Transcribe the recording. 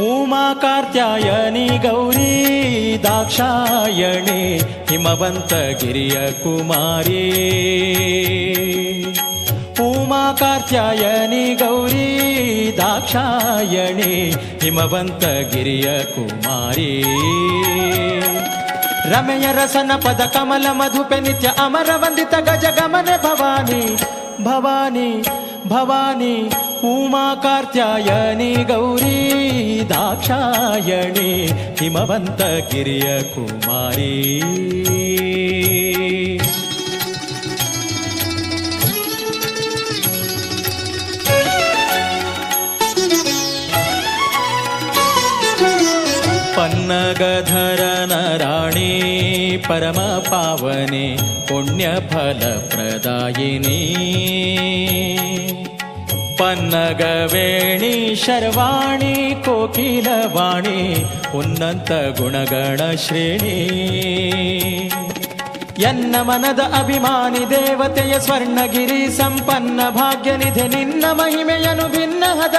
ಉಮಾ ಕಾತ್ಯಾಯನಿ ಗೌರಿ, ದಾಕ್ಷಾಯಣಿ, ಹಿಮವಂತ ಗಿರಿಯ ಕುಮಾರಿ. ಉಮಾಕಾರ್ತ್ಯಾಯನಿ ಗೌರಿ, ದಾಕ್ಷಾಯಣಿ, ಹಿಮವಂತ ಗಿರಿಯ ಕುಮಾರಿ. ರಮೆಯ ರಸನ ಪದ ಕಮಲ ಮಧುಪೆ ನಿತ್ಯ ಅಮರ ವಂದಿತ ಗಜ ಗಮನೆ ಭವಾನಿ ಭವಾನಿ ಭವಾನಿ. उमा कार्त्यायनी गौरी दाक्षायणी हिमवन्त कुमारी। पन्नगधरन राणी परमपावने पुण्यफलप्रदायिनी। ಪನ್ನಗವೇಣಿ ಶರ್ವಾಣಿ ಕೋಕಿಲವಾಣಿ ಉನ್ನತ ಗುಣಗಣ ಶ್ರೇಣಿ. ಎನ್ನ ಮನದ ಅಭಿಮಾನಿ ದೇವತೆಯ ಸ್ವರ್ಣಗಿರಿ ಸಂಪನ್ನ ಭಾಗ್ಯನಿಧಿ ನಿನ್ನ ಮಹಿಮೆಯನು ಭಿನ್ನಹದಲ್ಲಿ